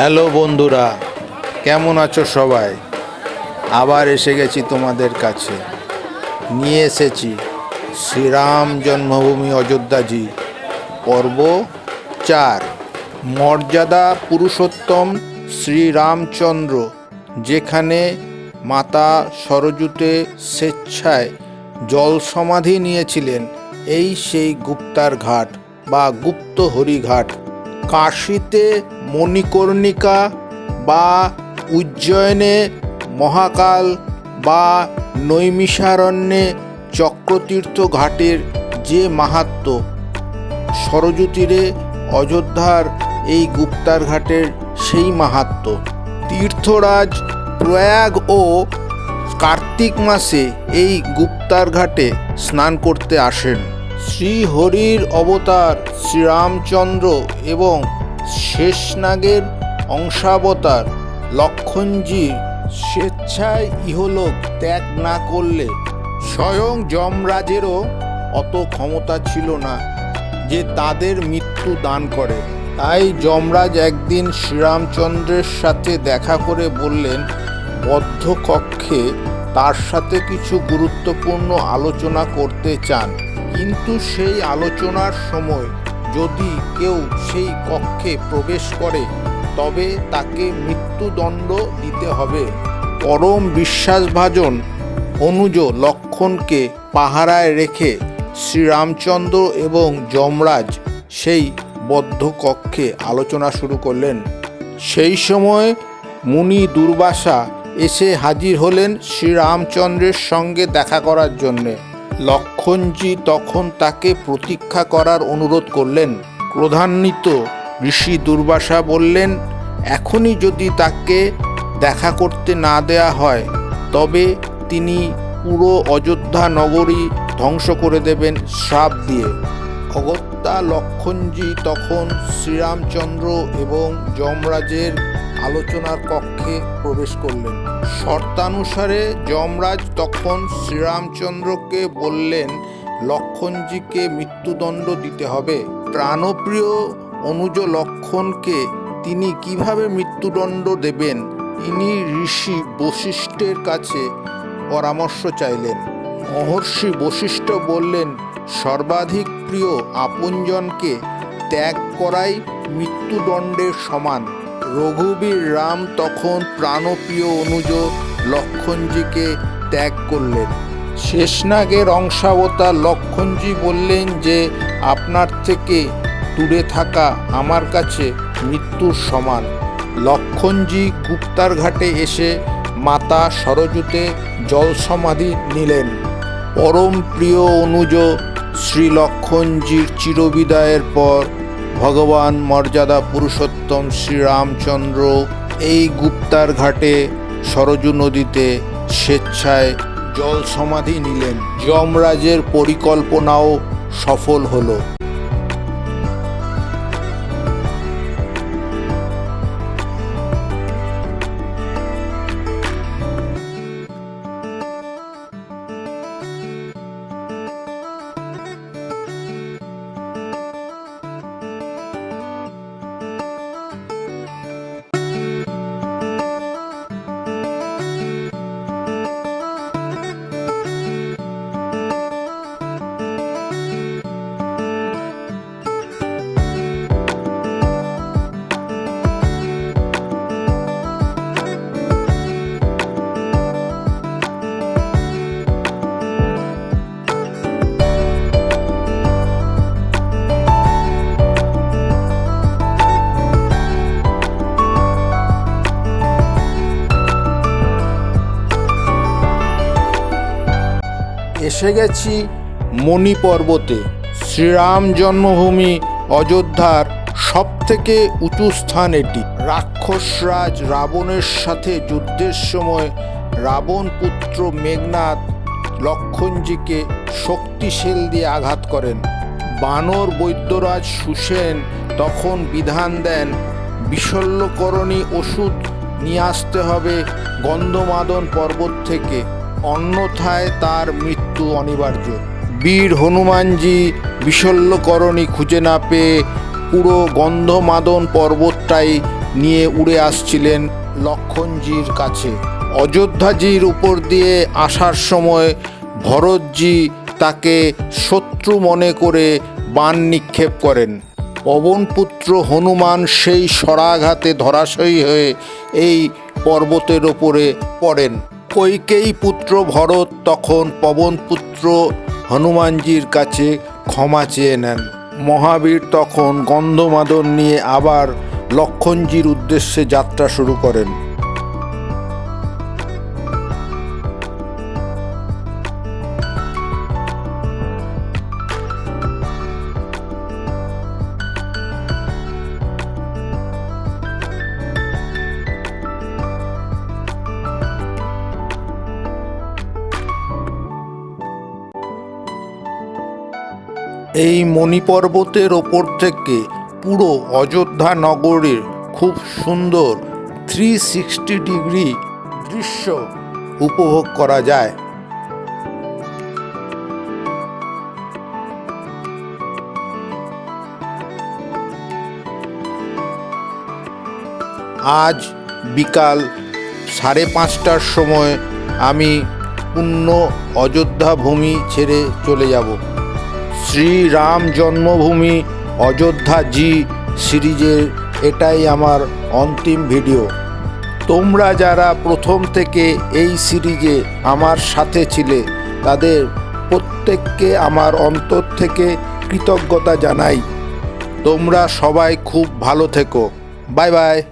Hello বন্ধুরা, কেমন আছো সবাই? আবার এসে গেছি তোমাদের কাছে। নিয়ে এসেছি শ্রীরাম জন্মভূমি অযোধ্যাজি পর্ব চার। মর্যাদা পুরুষোত্তম শ্রীরামচন্দ্র, যেখানে মাতা সরজুতে স্বেচ্ছায় জল সমাধি নিয়েছিলেন। এই সেই গুপ্তার ঘাট বা গুপ্ত হরিঘাট। কাশীতে মণিকর্ণিকা বা উজ্জয়নে মহাকাল বা নৈমিষারণ্যে চক্রতীর্থ ঘাটের যে মাহাত্ম সরজু তীরে অযোধ্যার এই গুপ্তার ঘাটের সেই মাহাত্ম। তীর্থরাজ প্রয়াগ ও কার্তিক মাসে এই গুপ্তার ঘাটে স্নান করতে আসেন। শ্রীহরির অবতার শ্রীরামচন্দ্র এবং শেষনাগের অংশাবতার লক্ষণজির স্বেচ্ছায় ইহলোক ত্যাগ না করলে স্বয়ং যমরাজেরও অত ক্ষমতা ছিল না যে তাদের মৃত্যু দান করে। তাই যমরাজ একদিন শ্রীরামচন্দ্রের সাথে দেখা করে বললেন বদ্ধ কক্ষে তার সাথে কিছু গুরুত্বপূর্ণ আলোচনা করতে চান। কিন্তু সেই আলোচনার সময় যদি কেউ সেই কক্ষে প্রবেশ করে, তবে তাকে মৃত্যুদণ্ড দিতে হবে। পরম বিশ্বাসভাজন অনুজ লক্ষণকে পাহারায় রেখে শ্রীরামচন্দ্র এবং যমরাজ সেই বদ্ধ কক্ষে আলোচনা শুরু করলেন। সেই সময় মুনি দুর্বাসা এসে হাজির হলেন শ্রীরামচন্দ্রের সঙ্গে দেখা করার জন্যে। লক্ষণজি তখন তাকে প্রতীক্ষা করার অনুরোধ করলেন। ক্রধান্বিত ঋষি দুর্বাসা বললেন, এখনই যদি তাকে দেখা করতে না দেয়া হয়, তবে তিনি পুরো অযোধ্যা নগরী ধ্বংস করে দেবেন শ্রাপ দিয়ে। অগত্যা লক্ষণজি তখন শ্রীরামচন্দ্র এবং যমরাজের আলোচনার কক্ষে প্রবেশ করলেন। শর্তানুসারে যমরাজ তখন শ্রীরামচন্দ্রকে বললেন, লক্ষণজিকে মৃত্যুদণ্ড দিতে হবে। প্রাণপ্রিয় অনুজ লক্ষণকে তিনি কীভাবে মৃত্যুদণ্ড দেবেন? তিনি ঋষি বশিষ্ঠের কাছে পরামর্শ চাইলেন। মহর্ষি বশিষ্ঠ বললেন, সর্বাধিক প্রিয় আপনজনকে ত্যাগ করাই মৃত্যুদণ্ডের সমান। রঘুবীর রাম তখন প্রাণপ্রিয় অনুজ লক্ষণজিকে ত্যাগ করলেন। শেষনাগের অংশাবতার লক্ষণজি বললেন যে, আপনার থেকে দূরে থাকা আমার কাছে মৃত্যুর সমান। লক্ষণজি গুপ্তার ঘাটে এসে মাতা সরজুতে জল সমাধি নিলেন। পরম প্রিয় অনুজ শ্রী লক্ষণজির চিরবিদায়ের পর ভগবান মর্যাদা পুরুষোত্তম শ্রীরামচন্দ্র এই গুপ্তার ঘাটে সরজু নদীতে স্বেচ্ছায় জল সমাধি নিলেন। যমরাজের পরিকল্পনাও সফল হলো। এসে গেছি মণি পর্বতে। শ্রীরাম জন্মভূমি অযোধ্যার সব থেকে উঁচু স্থান এটি। রাক্ষসরাজ রাবণের সাথে যুদ্ধের সময় রাবণ পুত্র মেঘনাথ লক্ষণজিকে শক্তিশীল দিয়ে আঘাত করেন। বানর বৈদ্যরাজ সুসেন তখন বিধান দেন, বিশল্যকরণী ওষুধ নিয়ে আসতে হবে গন্ধমাদন পর্বত থেকে। অন্যথায় তার মৃত্যু অনিবার্য। বীর হনুমানজি বিশল্যকরণী খুঁজে না পেয়ে পুরো গন্ধমাদন পর্বতটাই নিয়ে উড়ে আসছিলেন লক্ষণজির কাছে। অযোধ্যাজির উপর দিয়ে আসার সময় ভরতজি তাকে শত্রু মনে করে বাণ নিক্ষেপ করেন। পবনপুত্র হনুমান সেই সরাঘাতে ধরাশয়ী হয়ে এই পর্বতের ওপরে পড়েন। কৈকেয়ী পুত্র ভরত তখন পবনপুত্র হনুমানজির কাছে ক্ষমা চেয়ে নেন। মহাবীর তখন গন্ধমাদন নিয়ে আবার লক্ষণজির উদ্দেশ্যে যাত্রা শুরু করেন। এই মণিপর্বতের ওপর থেকে পুরো অযোধ্যা নগরীর খুব সুন্দর থ্রি সিক্সটি ডিগ্রি দৃশ্য উপভোগ করা যায়। আজ বিকাল সাড়ে পাঁচটার সময় আমি পূর্ণ অযোধ্যা ভূমি ছেড়ে চলে যাব। শ্রীরাম জন্মভূমি, অযোধ্যা জি সিরিজের এটাই আমার অন্তিম ভিডিও। তোমরা যারা প্রথম থেকে এই সিরিজে আমার সাথে ছিলে, তাদের প্রত্যেককে আমার অন্তর থেকে কৃতজ্ঞতা জানাই। তোমরা সবাই খুব ভালো থেকো। Bye bye.